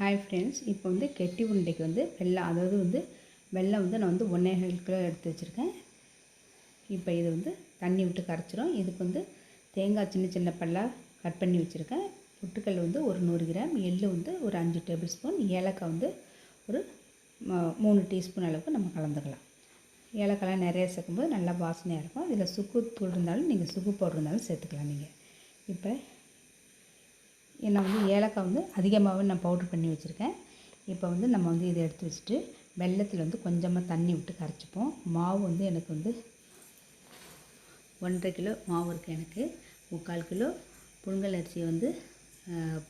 Hi friends இப்போ வந்து கெட்டி உருண்டைக்கு வந்து வெள்ளம் அதாவது வந்து வெல்லம் வந்து நான் வந்து ஒன்றே கிலோ எடுத்து வச்சுருக்கேன். இப்போ இது வந்து தண்ணி விட்டு கரைச்சிரும். இதுக்கு வந்து தேங்காய் சின்ன சின்ன பல்லாக கட் பண்ணி வச்சுருக்கேன். புட்டுக்கல் வந்து ஒரு நூறு கிராம் எள்ளு வந்து ஒரு அஞ்சு டேபிள் ஸ்பூன் ஏலக்காய் வந்து ஒரு மூணு டீஸ்பூன் அளவுக்கு நம்ம கலந்துக்கலாம். ஏலக்காய்லாம் நிறைய சேர்க்கும்போது நல்லா வாசனையாக இருக்கும். இதில் சுக்கு தூள் இருந்தாலும் நீங்கள் சுக்கு பவுடர் இருந்தாலும் சேர்த்துக்கலாம் நீங்கள் இப்போ நான் வந்து ஏலக்காய் வந்து அதிகமாகவே நான் பவுட்ரு பண்ணி வச்சுருக்கேன். இப்போ வந்து நம்ம வந்து இதை எடுத்து வச்சுட்டு வெள்ளத்தில் வந்து கொஞ்சமாக தண்ணி விட்டு கரைச்சிப்போம். மாவு வந்து எனக்கு வந்து ஒன்றரை கிலோ மாவு இருக்குது எனக்கு. முக்கால் கிலோ புழுங்கல் அரிசியை வந்து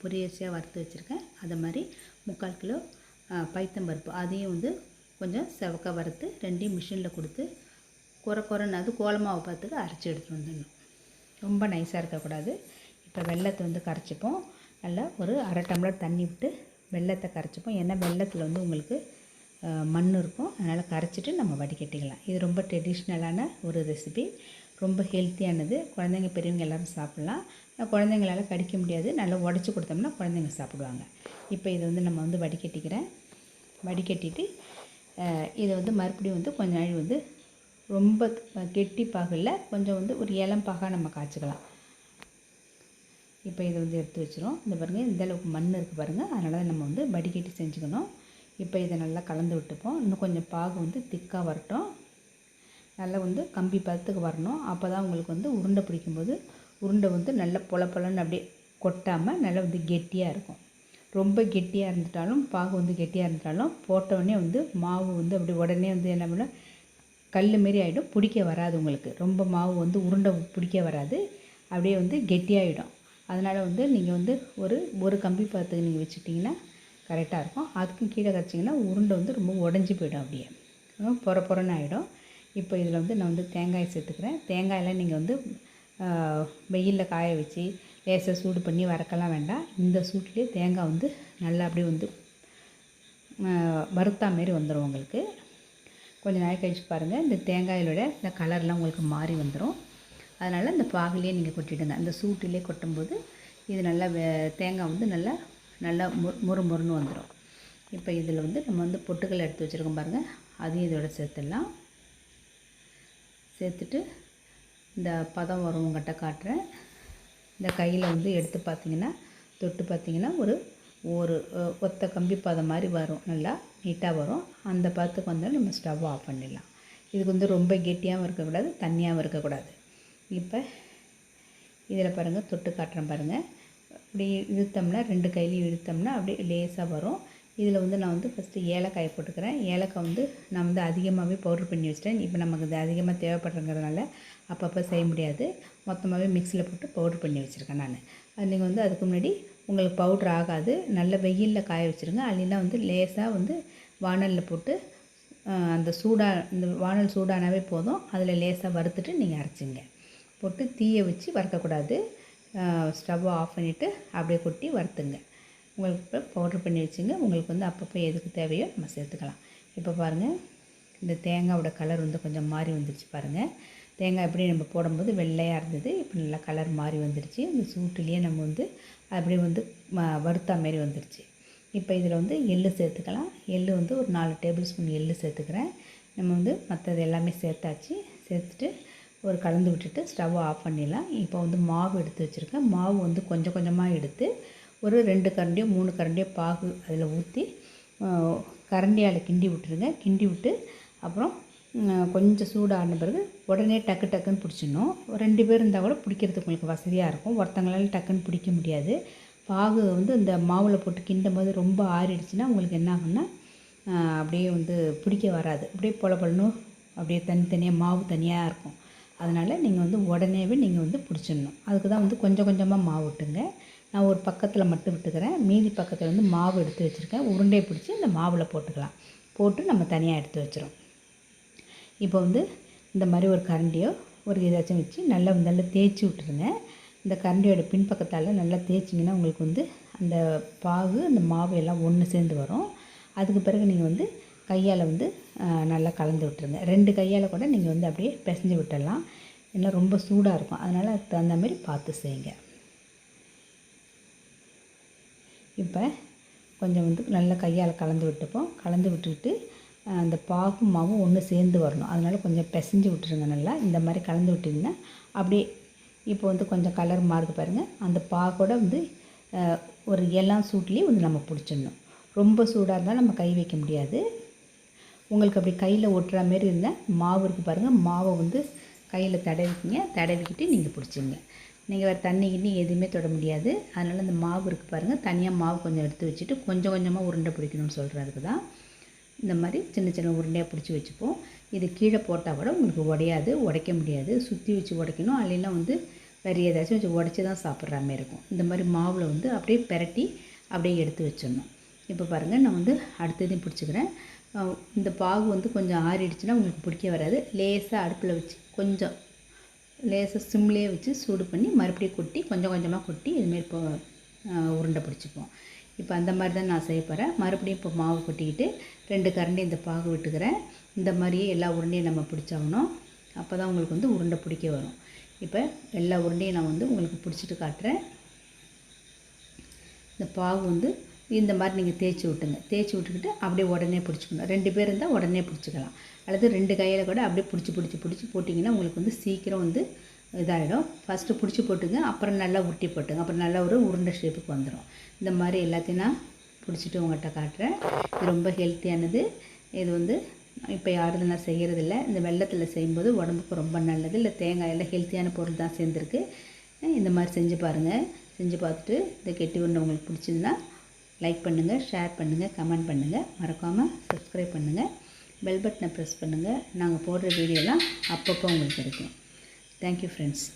பொரியரிசியாக வறுத்து வச்சுருக்கேன். அதை மாதிரி முக்கால் கிலோ பைத்தம்பருப்பு அதையும் வந்து கொஞ்சம் செவக்க வறுத்து ரெண்டையும் மிஷினில் கொடுத்து குறை குறைன்னு அது கோலமாவை பார்த்துக்கு அரைச்சி எடுத்துகிட்டு வந்துடணும். ரொம்ப நைஸாக இருக்கக்கூடாது. இப்போ வெள்ளத்தை வந்து கரைச்சிப்போம். நல்லா ஒரு அரை டம்ளர் தண்ணி விட்டு வெள்ளத்தை கரைச்சிப்போம். ஏன்னா வெள்ளத்தில் வந்து உங்களுக்கு மண் இருக்கும். அதனால் கரைச்சிட்டு நம்ம வடிகட்டிக்கலாம். இது ரொம்ப ட்ரெடிஷ்னலான ஒரு ரெசிபி ரொம்ப ஹெல்த்தியானது குழந்தைங்க பெரியவங்க எல்லாரும் சாப்பிட்லாம். குழந்தைங்களால் குழந்தைங்களால கடிக்க முடியாது. நல்லா உடச்சி கொடுத்தோம்னா குழந்தைங்க சாப்பிடுவாங்க. இப்போ இதை வந்து நம்ம வந்து வடிகட்டிக்கிறேன். வடிகட்டிட்டு இதை வந்து மறுபடியும் வந்து கொஞ்ச நாள் வந்து ரொம்ப கெட்டி பாகில் கொஞ்சம் வந்து ஒரு இளம் நம்ம காய்ச்சிக்கலாம். இப்போ இதை வந்து எடுத்து வச்சிரும். இந்த பாருங்கள் இந்த அளவுக்கு மண் இருக்குது பாருங்கள் அதனால் தான் நம்ம வந்து வடிகட்டி செஞ்சுக்கணும். இப்போ இதை நல்லா கலந்து விட்டுப்போம். இன்னும் கொஞ்சம் பாகு வந்து திக்காக வரட்டும். நல்லா வந்து கம்பி பதத்துக்கு வரணும். அப்போ தான் உங்களுக்கு வந்து உருண்டை பிடிக்கும்போது உருண்டை வந்து நல்லா பொல பொலன்னு அப்படியே கொட்டாமல் நல்லா வந்து கெட்டியாக இருக்கும். ரொம்ப கெட்டியாக இருந்துட்டாலும் பாகு வந்து கெட்டியாக இருந்துட்டாலும் போட்ட உடனே வந்து மாவு வந்து அப்படி உடனே வந்து என்ன பண்ண கல் மாரி ஆகிடும் பிடிக்க வராது உங்களுக்கு. ரொம்ப மாவு வந்து உருண்டை பிடிக்க வராது. அப்படியே வந்து கெட்டியாகிடும் அதனால் வந்து நீங்கள் வந்து ஒரு ஒரு கம்பி பார்த்து நீங்கள் வச்சுட்டிங்கன்னா கரெக்டாக இருக்கும். அதுக்கும் கீழே கரைச்சிங்கன்னா உருண்டை வந்து ரொம்ப உடஞ்சி போயிடும் அப்படியே. புற பொற பொறன்னு ஆகிடும் இப்போ இதில் வந்து நான் வந்து தேங்காய் சேர்த்துக்கிறேன். தேங்காயெல்லாம் நீங்கள் வந்து வெயிலில் காய வச்சு லேசாக சூடு பண்ணி வறக்கலாம் வேண்டாம். இந்த சூட்லேயே தேங்காய் வந்து நல்லா அப்படியே வந்து வறுத்தா மாரி வந்துடும் உங்களுக்கு. கொஞ்சம் நாள் கழிச்சு பாருங்கள் இந்த தேங்காயிலோட இந்த கலர்லாம் உங்களுக்கு மாறி வந்துடும் அதனால் இந்த பாகிலே நீங்கள் கொட்டிடுங்க. அந்த சூட்டிலே கொட்டும்போது இது நல்லா வே- தேங்காய் வந்து நல்லா நல்லா மு முறு முறுன்னு வந்துடும் இப்போ இதில் வந்து நம்ம வந்து பொட்டுக்கல் எடுத்து வச்சுருக்கோம் பாருங்கள் அதையும் இதோட சேர்த்துடலாம். சேர்த்துட்டு இந்த பதம் வரும் உங்கள்கிட்ட காட்டுறேன். இந்த கையில் வந்து எடுத்து பார்த்தீங்கன்னா தொட்டு பார்த்தீங்கன்னா ஒரு ஒரு ஒத்த கம்பி பதம் மாதிரி வரும். நல்லா நீட்டாக வரும். அந்த பதத்துக்கு வந்தாலும் நம்ம ஸ்டவ் ஆஃப் பண்ணிடலாம். இதுக்கு வந்து ரொம்ப கெட்டியாகவும் இருக்கக்கூடாது தண்ணியாகவும் இருக்கக்கூடாது. இப்போ இதில் பாருங்கள் தொட்டு காட்டுறேன் பாருங்கள் இப்படி இழுத்தோம்னா ரெண்டு கையிலையும் இழுத்தோம்னா அப்படியே லேசாக வரும். இதில் வந்து நான் வந்து ஃபஸ்ட்டு ஏலக்காய் போட்டுக்கிறேன். ஏலக்காய் வந்து நான் வந்து அதிகமாகவே பவுடர் பண்ணி வச்சிட்டேன். இப்போ நமக்கு இது அதிகமாக தேவைப்படுறங்கிறதுனால அப்பப்போ செய்ய முடியாது. மொத்தமாகவே மிக்சியில் போட்டு பவுடர் பண்ணி வச்சுருக்கேன் நான். அது நீங்கள் வந்து அதுக்கு முன்னாடி உங்களுக்கு பவுட்ரு ஆகாது. நல்ல வெயிலில் காய வச்சுருங்க. இல்லைன்னா வந்து லேசாக வந்து வானலில் போட்டு அந்த சூடாக இந்த வானல் சூடானாவே போதும். அதில் லேசாக வறுத்துட்டு நீங்கள் அரைச்சிங்க. போட்டு தீயை வச்சு வறுக்கக்கூடாது. ஸ்டவ்வை ஆஃப் பண்ணிவிட்டு அப்படியே கொட்டி வறுத்துங்க. உங்களுக்கு இப்போ பவுட்ரு பண்ணி வச்சுங்க. உங்களுக்கு வந்து அப்பப்போ எதுக்கு தேவையோ நம்ம சேர்த்துக்கலாம். இப்போ பாருங்கள் இந்த தேங்காயோட கலர் வந்து கொஞ்சம் மாறி வந்துருச்சு பாருங்கள் தேங்காய் எப்படி நம்ம போடும்போது வெள்ளையாக இருந்தது இப்போ நல்லா கலர் மாறி வந்துருச்சு. இந்த சூட்டுலேயே நம்ம வந்து அப்படியே வந்து ம வறுத்தா மாரி வந்துருச்சு. இப்போ இதில் வந்து எள்ளு சேர்த்துக்கலாம். எள்ளு வந்து ஒரு நாலு டேபிள் ஸ்பூன் எள்ளு சேர்த்துக்கிறேன். நம்ம வந்து மற்றது எல்லாமே சேர்த்தாச்சு. சேர்த்துட்டு ஒரு கலந்து விட்டுட்டு ஸ்டவ் ஆஃப் பண்ணிடலாம். இப்போ வந்து மாவு எடுத்து வச்சுருக்கேன். மாவு வந்து கொஞ்சம் கொஞ்சமாக எடுத்து ஒரு ரெண்டு கரண்டியோ மூணு கரண்டியோ பாகு அதில் ஊற்றி கரண்டியால் கிண்டி விட்டுருங்க. கிண்டி விட்டு அப்புறம் கொஞ்சம் சூடான பிறகு உடனே டக்கு டக்குன்னு பிடிச்சிடணும். ரெண்டு பேர் இருந்தால் கூட பிடிக்கிறதுக்கு உங்களுக்கு வசதியாக இருக்கும். ஒருத்தங்களால் டக்குன்னு பிடிக்க முடியாது. பாகு வந்து இந்த மாவில் போட்டு கிண்டும் போது ரொம்ப ஆறிடுச்சுன்னா உங்களுக்கு என்ன ஆகும்னா அப்படியே வந்து பிடிக்க வராது. அப்படியே பொல பொலன்னு அப்படியே தனித்தனியாக மாவு தனியாக இருக்கும். அதனால் நீங்கள் வந்து உடனேவே நீங்கள் வந்து பிடிச்சிடணும். அதுக்கு தான் வந்து கொஞ்சம் கொஞ்சமாக மாவு விட்டுங்க. நான் ஒரு பக்கத்தில் மட்டும் விட்டுக்கிறேன். மீதி பக்கத்தில் வந்து மாவு எடுத்து வச்சுருக்கேன். உருண்டையை பிடிச்சி இந்த மாவில் போட்டுக்கலாம். போட்டு நம்ம தனியாக எடுத்து வச்சிரும். இப்போ வந்து இந்த மாதிரி ஒரு கரண்டியோ ஒரு ஏதாச்சும் வச்சு நல்லா நல்லா தேய்ச்சி விட்டுருங்க. இந்த கரண்டியோட பின்பக்கத்தால் நல்லா தேய்ச்சிங்கன்னா உங்களுக்கு வந்து அந்த பாகு அந்த மாவு எல்லாம் ஒன்று சேர்ந்து வரும். அதுக்கு பிறகு நீங்கள் வந்து கையால் வந்து நல்லா கலந்து விட்டுருங்க. ரெண்டு கையால் கூட நீங்கள் வந்து அப்படியே பிசைஞ்சு விட்டுடலாம். ஏன்னா ரொம்ப சூடாக இருக்கும். அதனால் அதுக்கு தகுந்த மாதிரி பார்த்து செய்யுங்க. இப்போ கொஞ்சம் வந்து நல்லா கையால் கலந்து விட்டுப்போம். கலந்து விட்டுக்கிட்டு அந்த பாகும் மாவும் ஒன்று சேர்ந்து வரணும். அதனால் கொஞ்சம் பிசைஞ்சு விட்டுருங்க நல்லா. இந்த மாதிரி கலந்து விட்டிங்கன்னா அப்படியே இப்போ வந்து கொஞ்சம் கலர் மாறுது பாருங்கள் அந்த பாகோட வந்து ஒரு எல்லாம் சூட்லேயும் வந்து நம்ம பிடிச்சிடணும். ரொம்ப சூடாக இருந்தால் நம்ம கை வைக்க முடியாது. உங்களுக்கு அப்படி கையில் ஒட்டுற மாரி இருந்தால் மாவு இருக்குது பாருங்கள் மாவை வந்து கையில் தடவிக்கிங்க. தடவிக்கிட்டு நீங்கள் பிடிச்சிங்க நீங்கள் வேறு தண்ணி கிண்ணி எதுவுமே தொட முடியாது. அதனால் அந்த மாவு இருக்குது பாருங்கள் தனியாக மாவு கொஞ்சம் எடுத்து வச்சுட்டு கொஞ்சம் கொஞ்சமாக உருண்டை பிடிக்கணும்னு சொல்கிறதுக்கு தான் இந்த மாதிரி சின்ன சின்ன உருண்டையாக பிடிச்சி வச்சுப்போம். இது கீழே போட்டால் கூட உங்களுக்கு உடையாது உடைக்க முடியாது. சுற்றி வச்சு உடைக்கணும். அல்லைன்னா வந்து வேறு ஏதாச்சும் வச்சு உடச்சி தான் சாப்பிட்ற மாதிரி இருக்கும். இந்த மாதிரி மாவில் வந்து அப்படியே பெரட்டி அப்படியே எடுத்து வச்சிடணும். இப்போ பாருங்கள் நான் வந்து அடுத்ததையும் பிடிச்சிக்கிறேன். இந்த பாகு வந்து கொஞ்சம் ஆறிடுச்சுன்னா உங்களுக்கு பிடிக்க வராது. லேசாக அடுப்பில் வச்சு கொஞ்சம் லேசாக சிம்லேயே வச்சு சூடு பண்ணி மறுபடியும் கொட்டி கொஞ்சம் கொஞ்சமாக கொட்டி இதுமாரி இப்போ உருண்டை பிடிச்சிப்போம். இப்போ அந்த மாதிரி தான் நான் செய்ய போகிறேன் மறுபடியும் இப்போ மாவு கொட்டிக்கிட்டு ரெண்டு கரண்டி இந்த பாகு விட்டுக்கிறேன். இந்த மாதிரியே எல்லா உருண்டையும் நம்ம பிடிச்சாகணும். அப்போ தான் உங்களுக்கு வந்து உருண்டை பிடிக்க வரும். இப்போ எல்லா உருண்டையும் நான் வந்து உங்களுக்கு பிடிச்சிட்டு காட்டுறேன். இந்த பாகு வந்து இந்த மாதிரி நீங்கள் தேய்ச்சி விட்டுங்க. தேய்ச்சி விட்டுக்கிட்டு அப்படியே உடனே பிடிச்சிக்கணும். ரெண்டு பேர் இருந்தால் உடனே பிடிச்சிக்கலாம். அல்லது ரெண்டு கையில் கூட அப்படியே பிடிச்சி பிடிச்சி பிடிச்சி போட்டிங்கன்னா உங்களுக்கு வந்து சீக்கிரம் வந்து இதாகிடும் ஃபஸ்ட்டு பிடிச்சி போட்டுங்க அப்புறம் நல்லா உருட்டி போட்டுங்க. அப்புறம் நல்லா ஒரு உருண்டை ஷேப்புக்கு வந்துடும் இந்த மாதிரி எல்லாத்தையும் நான் பிடிச்சிட்டு உங்கள்கிட்ட காட்டுறேன். இது ரொம்ப ஹெல்த்தியானது இது வந்து இப்போ யாரும் நான் செய்கிறதில்ல இந்த வெள்ளத்தில் செய்யும்போது உடம்புக்கு ரொம்ப நல்லது. இல்லை தேங்காய் எல்லாம் ஹெல்த்தியான பொருள் தான் சேர்ந்துருக்கு. இந்த மாதிரி செஞ்சு பாருங்கள் செஞ்சு பார்த்துட்டு இந்த கெட்டி உருண்டை உங்களுக்கு பிடிச்சிருந்தா லைக் பண்ணுங்கள் ஷேர் பண்ணுங்கள் கமெண்ட் பண்ணுங்கள் மறக்காமல் சப்ஸ்கிரைப் பண்ணுங்கள் பெல் பட்டனை ப்ரெஸ் பண்ணுங்கள் நாங்கள் போடுற வீடியோலாம் அப்பப்போ உங்களுக்கு கிடைக்கும். Thank you friends